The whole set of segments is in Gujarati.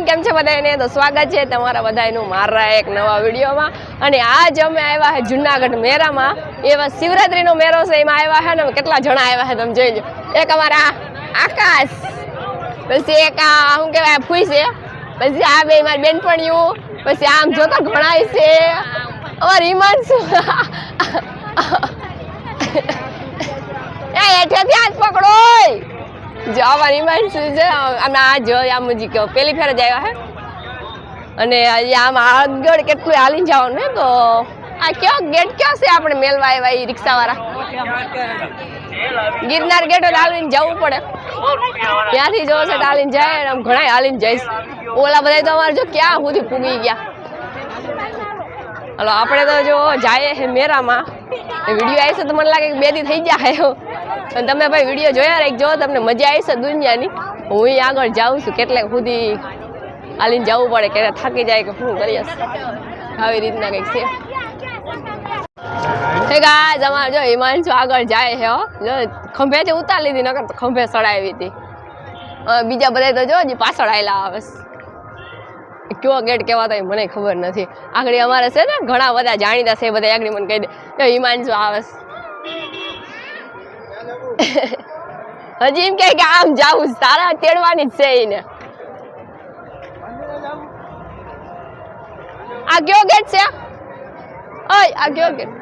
એવરીવન કેમ છે બધાને તો સ્વાગત છે તમારા બધાનું મારા એક નવા વિડીયોમાં. અને આજ અમે આવ્યા છે જુનાગઢ મેળામાં. એવા શિવરાત્રીનો મેળો છે, એમાં આવ્યા છે ને કેટલા જણા આવ્યા છે તમે જોઈ લો એક અમારા આકાશ, પછી એક આ શું કહેવાય ફૂઈ છે. પછી આ બે મારી બેનપણીઓ, પછી આમ જોતા ઘણા છે. અમારી હિમાંશુ એ, હેઠેથી હાથ પકડો અમારી હિમાંશુ છે અમે આ જો આમ જ કહો પેલી ફેર જ આવ્યા હે. અને આમ આગળ કેટલું હાલીને જવાનું ને તો આ કયો ગેટ કયો છે આપણે મેલવા આવ્યા એ રિક્ષાવાળા? ગિરનાર ગેટ હોય હાલીને જવું પડે. ત્યાંથી જોવો છે હાલીને જાય આમ ઘણા હાલીને જઈશ. ઓલા બધા તો અમારે જો ક્યાં સુધી પૂગી ગયા. હલો, આપણે તો જો જાય છે મેરામાં. વીડિયો આવશે તો મને લાગે કે બે દી થઈ જાય અને તમે ભાઈ વીડિયો જોયા રાખજો, તમને મજા આવશે દુનિયાની. હું આગળ જાઉં છું, કેટલાક સુધી હાલીને જવું પડે કે થાકી જાય કે શું કરીએ. આવી રીતના કંઈક છે. ગાઈસ અમારે જો હિમાંશુ આગળ જાય છે જો ખંભેથી ઉતાર લીધી, નકર ખંભે સડાવી હતી. બીજા બધા તો જો પાછળ આવેલા આવે કયો ગેટ કહેવાતો એ મને ખબર નથી. આગળ અમારે છે ને ઘણા બધા જાણીતા છે બધા આગળ મને કહી દે. જો હિમાંશુ આવે. હજી એમ કે આમ જાવું સારા તેડવાની છે એને. આ કયો ગેટ છે? ઓય, આ કયો ગેટ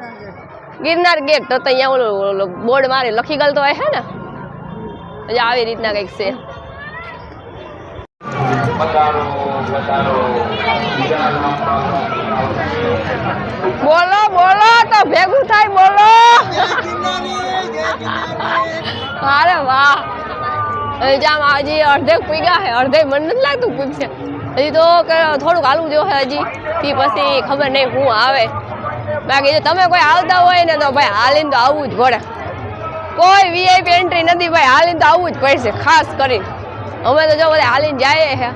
ગિરનાર ગેટ તો અહીંયા ઓલો બોર્ડ મારે લખી ગયેલ તો હે ને? હજી આવી રીતના કંઈક છે. બોલો બોલો, તો ભેગું થાય, બોલો. અરે વાહ. જામ હજી અડધે પૂગ્યા હે, અડધે મને નથી લાગતું પૂગશે હજી તો થોડુંક હાલવું જો હજી થી પછી ખબર નહીં હું આવે. બાકી જો તમે કોઈ આવતા હોય ને તો ભાઈ હાલીને તો આવવું જ પડે. કોઈ વીઆઈપી એન્ટ્રી નથી ભાઈ, હાલીને તો આવવું જ પડશે, ખાસ કરીને. અમે તો જો બધા હાલીને જાય હે.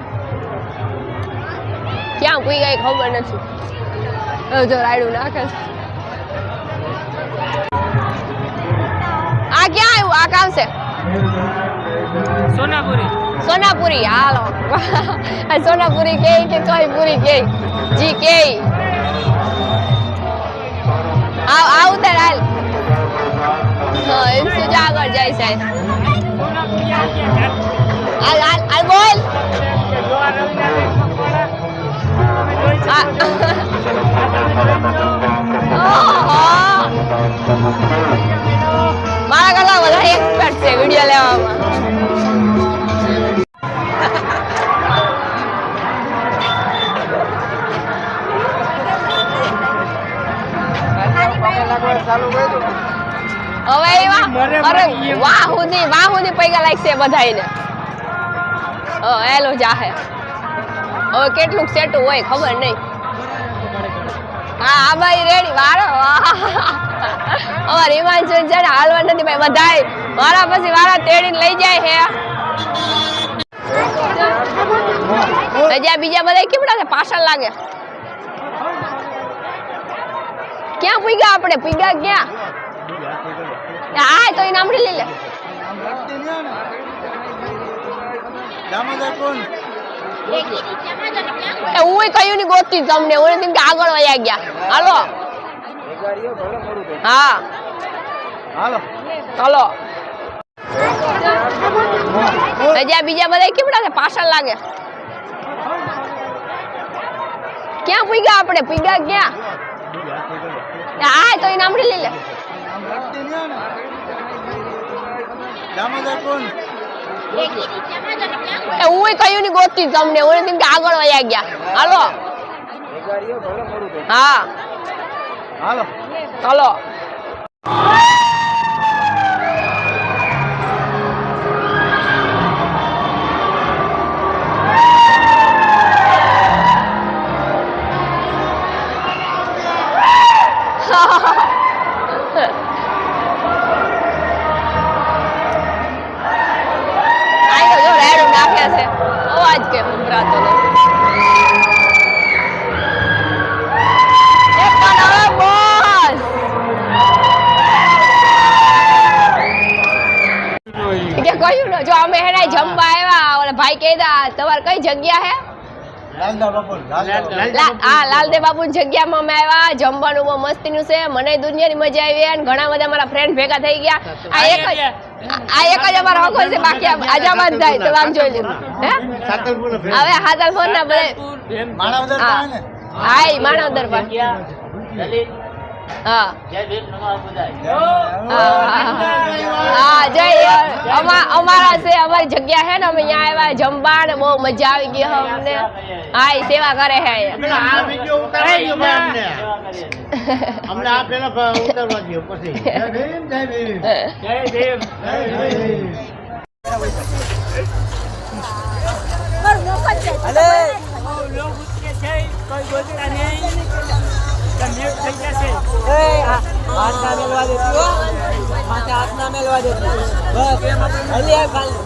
ક્યાં કોઈ કઈ ખબર નથી. જો રાયડું નાખે. છે. આ ક્યાં આવ્યું આ કામ છે સોનાપુરી સોનાપુરી હાલો આ સોનાપુરી કે કે ચોઈપુરી કે જી કે આવ આવ ઉતર હાલ હા એમ સુજા આગળ જાય સાહેબ સોનાપુરી આ ક્યાં હાલ હાલ હાલ બોલ હવે એવા અરે વાહ વાહ પૈસા લાગશે બધાને હા એલો જાહે. હવે કેટલું સેટું હોય ખબર નહીં. હા આ ભાઈ રેડી વારો. અમાર હિમાંશુ છે ને હાલવા નથી ભાઈ બધાય વારા પછી વાળા તેડીને લઈ જાય હે. હજી બીજા બધા કેવડા છે પાછળ લાગે. ક્યાં પીગા આપણે? પીગા ક્યાં? હા તો એ નામડી લઈ લે. હું કયું ની ગોતતી તમને? હું કે આગળ વયા ગયા? હાલો. હા. હાલો. ચાલો હજી બીજા બધા કેવડા છે પાછળ લાગે. ક્યાં પીગા આપણે? પીગા ક્યાં? હા તો એ નામડી લઈ લે. હું કયું ની ગોતી તમને હું તેમ કે આગળ વયા ગયા. હાલો. હા. હાલો. હેડા જમવા આવ્યા ઓલા ભાઈ કહેતા તમારે કઈ જગ્યા હે? લાલદા બાપુ આ લાલદેવ બાપુની જગ્યામાં અમે આવ્યા જમવાનું બહુ મસ્તીનું છે મને દુનિયાની મજા આવી અને ઘણા બધા મારા ફ્રેન્ડ ભેગા થઈ ગયા. આ એક જ આ- એક જ અમારો હકો છે બાકી આજાબાદ થાય તો આમ જોઈ લીધું હે? હવે હાથલ ફોન ના બધે માણાવદર હા. પાસે હા. હા. હા. અમારા છે અમારી જગ્યા ને અમે અહીંયા આવ્યા જમવા ને બહુ મજા આવી ગઈ અમને. હા ઈ સેવા કરે હે. અહીંયા. આ વિડિયો ઉતારી દો ભાઈ અમને. અમને આ પેલા ઉતારવા દો પછી. જય ભીમ જય ભીમ. જય ભીમ. જય ભીમ. બહુ લોક ઉચકે છે. કોઈ બોલતા નહીં. Mute થઈ જશે હાથના મેલવા દેતી હો. માથે મેલવા આ ખાલી.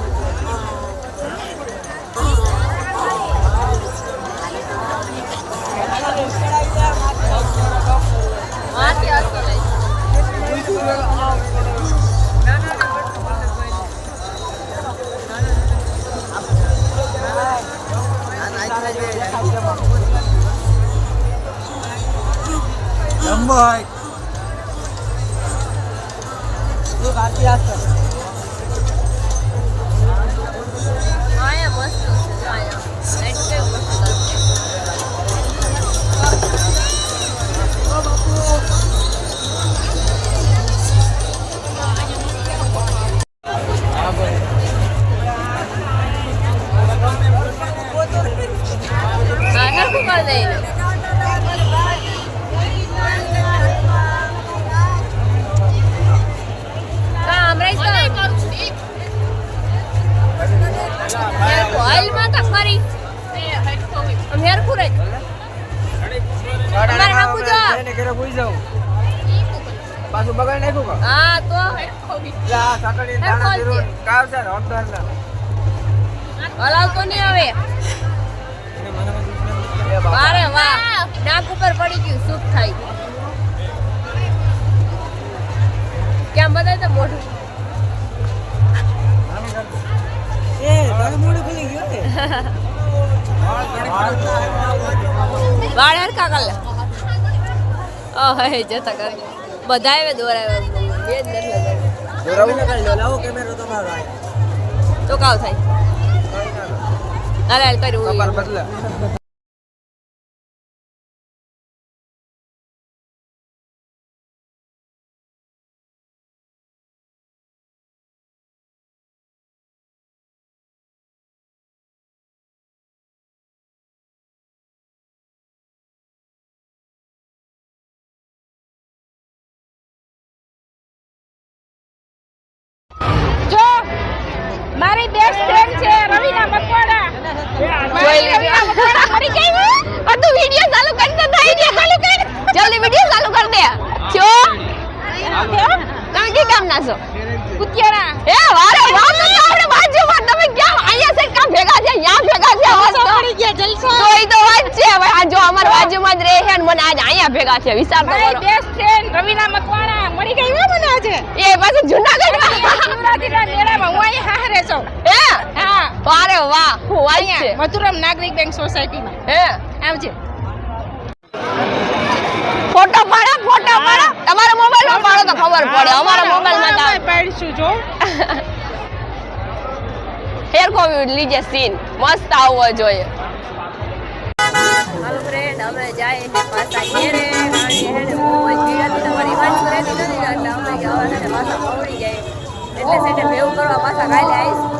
જમવાય તું પાછું બગાડ નાખ્યું કા? હા તો. દાણા જીરું. કાવ છે નહીં વાહ. નાક ઉપર પડી ગયું સુખ થાય. કેમ બતાય તો મોઢું? એ મોઢું ખુલી ગયું ને વાળ હરખા કર લે ઓ હે જતા કર. બધા આવે દોરા બે જ લાવો કેમેરો તમારો તો કાવ થાય હાલ કર્યું મારી બેસ્ટ ફ્રેન્ડ છે રવિના મકવાડા જોઈ લેજો. મરી ગઈ તું વિડિયો ચાલુ કરી દે વિડિયો ચાલુ કર જલ્દી વિડિયો ચાલુ કર દે. છો તમે કે કામ ના છો? કુતિયારા. એ વારે વાહ તો આપણે બાજુમાં. તમે ક્યાં આયા છે કામ ભેગા છે અહીંયા ભેગા છે પડી ગયા જલસો. તો એ તો વાત છે હવે આ જો અમાર બાજુમાં જ રહે છે મને આજ આયા ભેગા છે વિચાર તો કરો. બેસ્ટ ફ્રેન્ડ રવિના મકવાડા મરી ગઈ મને આજે. એ પછી શિવરાત્રીના મેળામાં હું અહીં હારે છું. હે? હા. વારે વાહ. હું છે અહીંયા મથુરામ નાગરિક બેંક સોસાયટીમાં. હે? આવજે. ફોટો પાડો ફોટો પાડો. તમારા મોબાઈલમાં પાડો તો ખબર પડે. અમારા મોબાઈલમાં તો પાડીશું જો. હેર કોવી લીજે સીન મસ્ત આવવો જોઈએ. હાલો ફ્રેન્ડ અમે જાય છે પાછા ઘેરે. કે હતી તમારી વાત નથી. ને એટલે અમે જવાના પાછા પવડી જાય. એટલે સેટે ભેગું કરવા પાછા કાલે આવીશું.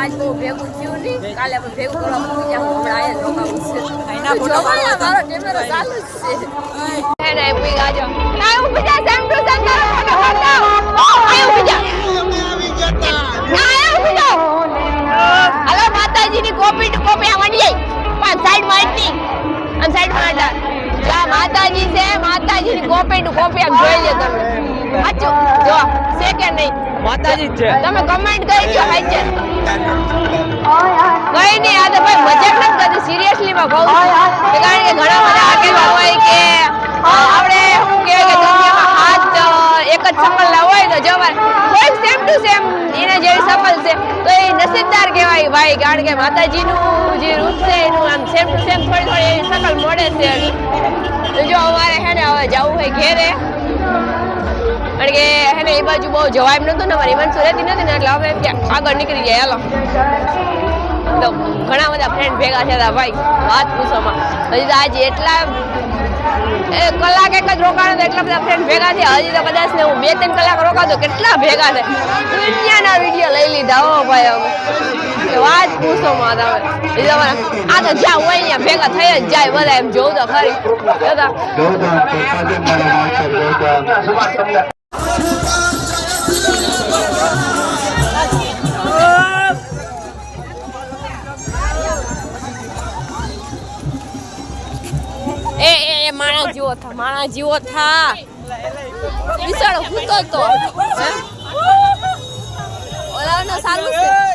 આજ બહુ ભેગું થયું નહીં. કાલે આપણે ભેગું કરવા મૂકી જાવ હમણાં અહીંયા રોકાવું છે. મારો કેમેરો ચાલુ જ છે. હે ને ગાજો ના ઊભી જા સેમ ટુ સેમ તારો ફોટો પાડો. ઓ આય જા ના આય જા હલો માતાજીની કોપી ટુ કોપી આ જાય પણ સાઈડ મારતી આમ સાઈડ મારતા જા માતાજી છે માતાજીની કોપી ટુ કોપી આમ જોઈ લે તમે. સાચું જો છે કે નહીં. માતાજી છે. તમે કમેન્ટ કરી કરજો હાચે કઈ નહીં આ તો ભાઈ મજાક નથી કરતી સિરિયસલી માં કહું છું. કારણ કે ઘણા બધા કેવા હોય કે આપણે શું કહેવાય કે દુનિયામાં હાથ એક જ શકલ ના હોય તો જવાય કોઈ સેમ ટુ સેમ એને જેવી શકલ છે. તો એ નસીબદાર કહેવાય ભાઈ કારણ કે માતાજીનું જે રૂપ છે એનું આમ સેમ ટુ સેમ થોડી થોડી એવી સકલ મળે છે. તો જો અમારે હે ને હવે જવું હોય ઘેરે. કારણ કે, હે ને, એ બાજુ બહુ જવાય એમ નતું ને મારી ઇવન રહેતી નથી ને, એટલે હવે આગળ નીકળી જાય હાલો. તો ઘણા બધા ફ્રેન્ડ ભેગા થયા હતા, ભાઈ, વાત પૂછોમાં હજી તો આજે એટલા, એ કલાક એક જ રોકાણો તો એટલા બધા ફ્રેન્ડ ભેગા થયા. હજી તો કદાચ ને હું બે ત્રણ કલાક રોકાતો, કેટલા ભેગા થાય. દુનિયાના વીડિયો લઈ લીધા, હો, ભાઈ, અમે. વાત પૂછો માં તમે. એ તમારા આ તો જ્યાં હોય ત્યાં ભેગા થઈ જ જાય, બધા એમ જોઉં તો ખરી. જેવો થા માણસ જેવો થા. વિશાળ હું તો? ઓલાનો સારું છે.